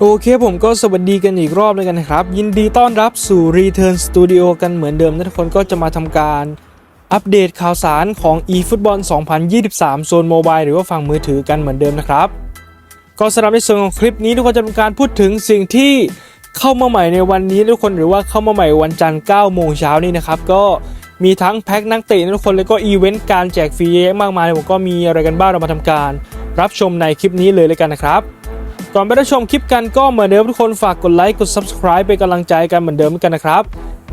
โอเคผมก็สวัสดีกันอีกรอบเลยกันนะครับ ยินดีต้อนรับสู่ Return Studio กันเหมือนเดิมนะทุกคนก็จะมาทำการอัปเดตข่าวสารของ eFootball 2023 โซนโมบายหรือว่าฝั่งมือถือกันเหมือนเดิมนะครับ ก็สำหรับในส่วนของคลิปนี้ทุกคนจะเป็นการพูดถึงสิ่งที่เข้ามาใหม่ในวันนี้ทุกคนหรือว่าเข้ามาใหม่วันจันทร์9โมงเช้านี้นะครับ ก็มีทั้งแพ็คนักเตะนะทุกคนแล้วก็อีเวนต์การแจกฟรีเยอะมากมายผมก็มีอะไรกันบ้างเรามาทำการ รับชมในคลิปนี้เลยเลยกันนะครับ ก่อนไปรับชมคลิปกันก็เหมือนเดิมทุกคนฝากกดไลค์กด subscribe เป็นกำลังใจกันเหมือนเดิมกันนะครับ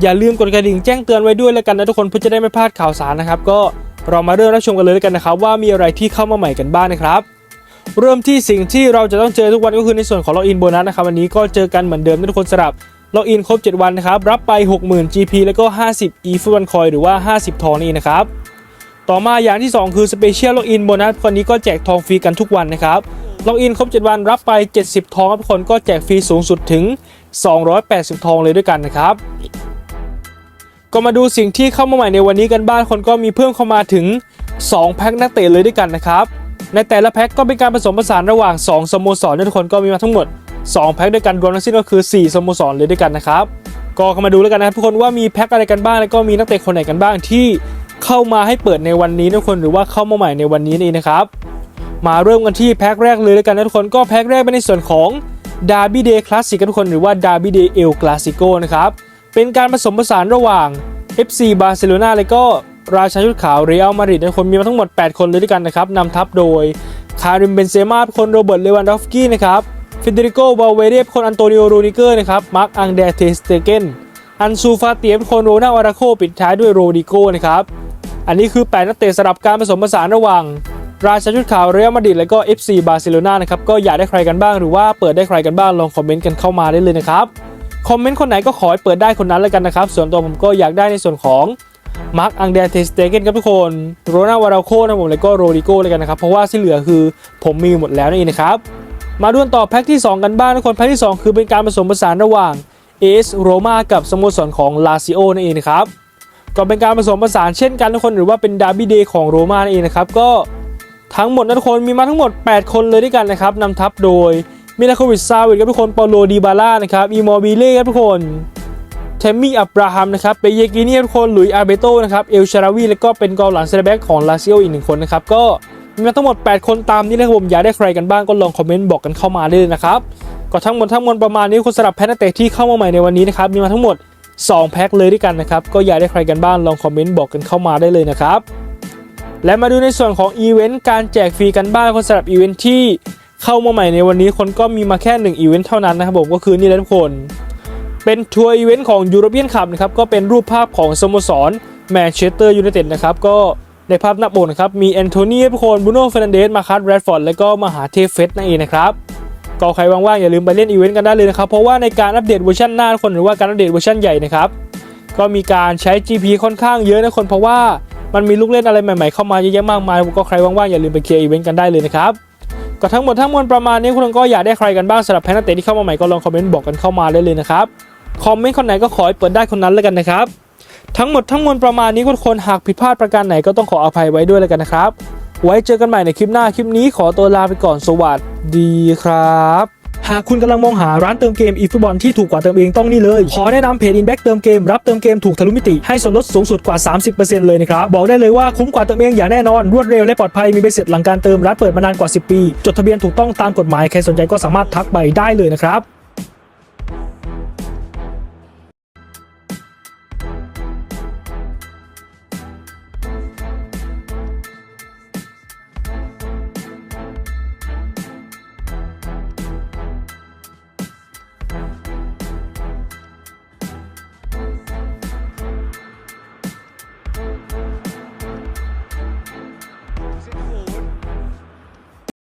อย่าลืมกดกระดิ่งแจ้งเตือนไว้ด้วยแล้วกันนะทุกคนเพื่อจะได้ไม่พลาดข่าวสารนะครับ ก็เรามาเริ่มรับชมกันเลยแล้วกันนะครับ ว่ามีอะไรที่เข้ามาใหม่กันบ้างนะครับเริ่มที่สิ่งที่เราจะต้องเจอทุกวันก็คือในส่วนของล็อกอินโบนัสนะครับวันนี้ก็เจอกันเหมือนเดิมนะทุกคนสำหรับล็อกอินครบ 7 วันนะครับรับไป 60,000 GP แล้วก็ 50 e f u t คอยหรือว่า 50 ทองนี่นะครับ ต่อมาอย่างที่ 2 คือ Special Login Bonus วันนี้ก็แจกทองฟรีกันทุกวันนะครับล็อกอินครบ 7 วันรับไป 70 ทองครับทุกคนก็แจกฟรีสูงสุดถึง 280 ทองเลยด้วยกันนะครับ ก็มาดูสิ่งที่เข้ามาใหม่ในวันนี้กันบ้างคนก็มีเพิ่มเข้ามาถึง 2 แพ็คนักเตะเลยด้วยกันนะครับ ในแต่ละแพ็คก็เป็นการผสมผสานระหว่าง 2 สโมสรทุกคนก็มีมาทั้งหมด 2 แพ็คด้วยกันรวมทั้งสิ้นก็คือ 4 สโมสรเลยด้วยกันนะครับ ก็เข้ามาดูแล้วกันนะครับทุกคนว่ามีแพ็คอะไรกันบ้างแล้วก็มีนักเตะคนไหนกันบ้างที่ เข้ามาให้เปิดในวันนี้นะทุกคนหรือว่าเข้ามาใหม่ในวันนี้นี่นะครับ มาเริ่มกันที่แพ็คแรกเลยแล้วกันนะทุกคนก็แพ็คแรกเป็นในส่วนของ Derby Day Classic กันทุกคนหรือว่า Derby Day El Clasico นะครับเป็นการผสมผสานระหว่าง FC บาร์เซโลนาและก็ราชาชุดขาวเรอัลมาดริดนะคนมีมาทั้งหมด 8 คนเลยด้วยกันนะครับนำทัพโดยคาริมเบนเซม่าคนโรเบิร์ตเลวันดอฟสกี้นะครับฟิเดริโกบาเวเดคนอันโตนิโอโรนิเกอร์นะครับมาร์คอังเดเทสเตเกนอันซูฟาเตียมคนโรนาอาราโคปิดท้ายด้วยโรดิโกนะครับ อันนี้คือ 8 นักเตะสำหรับการผสมผสานระหว่าง ราชาชุดขาวเรอัลมาดริดและก็ FC บาร์เซโลนานะครับก็อยากได้ใครกันบ้างหรือว่าเปิดได้ใครกันบ้างลองคอมเมนต์กันเข้ามาได้เลยนะครับคอมเมนต์คนไหนก็ขอให้เปิดได้คนนั้นแล้วกันนะครับ ส่วนตัวผมก็อยากได้ในส่วนของมาร์คอังเดรเทสเตเกนครับทุกคน โรนาวาราโคนะผมแล้วก็โรดิโก้เลยกันนะครับ เพราะว่าที่เหลือคือผมมีหมดแล้วนั่นเองนะครับ มาดูกันต่อแพ็คที่ 2 กันบ้างทุกคนแพ็คที่ 2 คือเป็นการผสมผสานระหว่างเอสโรมากับสโมสรของลาซิโอนั่นเองนะครับ ก็เป็นการผสมผสานเช่นกันทุกคนหรือว่าเป็นดาร์บี้เดย์ของโรม่านเองนะครับก็ทั้งหมดนะทุกคนมีมาทั้งหมด 8 คนเลยด้วยกันนะครับนำทัพโดยมิลาโควิชซาวิดครับทุกคนปาโลดีบาร่านะครับอีโมบิเล่ครับทุกคนเทมมี่อับราฮัมนะครับเปเยกิเนีทุกคนหลุยส์อาร์เบโตนะครับเอลชาราวีแล้วก็เป็นกองหลังเซนเตอร์แบ็กของลาซิโออีกหนึ่งคนนะครับก็มีมาทั้งหมด 8 คนตามนี้เลยครับผมอยากได้ใครกันบ้างก็ลองคอมเมนต์บอกกันเข้ามาได้เลยนะครับก็ทั้งหมดทั้งมวลประมาณนี้คนสำหรับแพทนักเตะที่เข้ามาใหม่ในวันนี้นะครับมีมาทั้งหมด 2 แพ็คเลยด้วยกันนะครับ ก็อยากได้ใครกันบ้างลองคอมเมนต์บอกกันเข้ามาได้เลยนะครับ และมาดูในส่วนของอีเวนต์การแจกฟรีกันบ้างคนสำหรับอีเวนต์ที่เข้ามาใหม่ในวันนี้คนก็มีมาแค่1อีเวนต์เท่านั้นนะครับผมก็คือนี่แหละทุกคน เป็นทัวร์อีเวนต์ของยูโรเปียนคัพนะครับก็เป็นรูปภาพของสโมสรแมนเชสเตอร์ยูไนเต็ดนะครับก็ในภาพหน้าปกนะครับมีแอนโทนีทุกคนบูโน่เฟรนเดสมาคัสแรดฟอร์ดและก็มาหาเทฟเฟสนั่นเองนะครับ ก็ใครว่างๆอย่าลืมไปเล่นอีเวนต์กันได้เลยนะครับ เพราะว่าในการอัปเดตเวอร์ชันหน้าคนหรือว่าการอัปเดตเวอร์ชันใหญ่นะครับ ก็มีการใช้ GP ค่อนข้างเยอะนะคนเพราะว่ามันมีลูกเล่นอะไรใหม่ๆเข้ามาเยอะแยะมากมายก็ใครว่างๆอย่าลืมไปเคลียร์อีเวนต์กันได้เลยนะครับก็ทั้งหมดทั้งมวลประมาณนี้คุณก็อยากได้ใครกันบ้างสำหรับแพนเตะที่เข้ามาใหม่ก็ลองคอมเมนต์บอกกันเข้ามาได้เลยนะครับคอมเมนต์คนไหนก็ขอให้เปิดได้คนนั้นแล้วกันนะครับทั้งหมดทั้งมวลประมาณนี้ทุกคนหากผิดพลาดประการไหนก็ต้องขออภัยไว้ด้วยแล้วกันนะครับ ไว้เจอกันใหม่ในคลิปหน้าคลิปนี้ขอตัวลาไปก่อนสวัสดีครับหากคุณกำลังมองหาร้านเติมเกมอีฟุตบอลที่ถูกกว่าเติมเองต้องนี่เลย ขอแนะนำเพจ Inback เติมเกมรับเติมเกมถูกทะลุมิติให้ส่วนลดสูงสุดกว่า 30%เลยนะครับ บอกได้เลยว่าคุ้มกว่าเติมเองอย่างแน่นอน รวดเร็วและปลอดภัยมีใบเสร็จหลังการเติมร้านเปิดมานานกว่า 10 ปี จดทะเบียนถูกต้องตามกฎหมายใครสนใจก็สามารถทักไปได้เลยนะครับ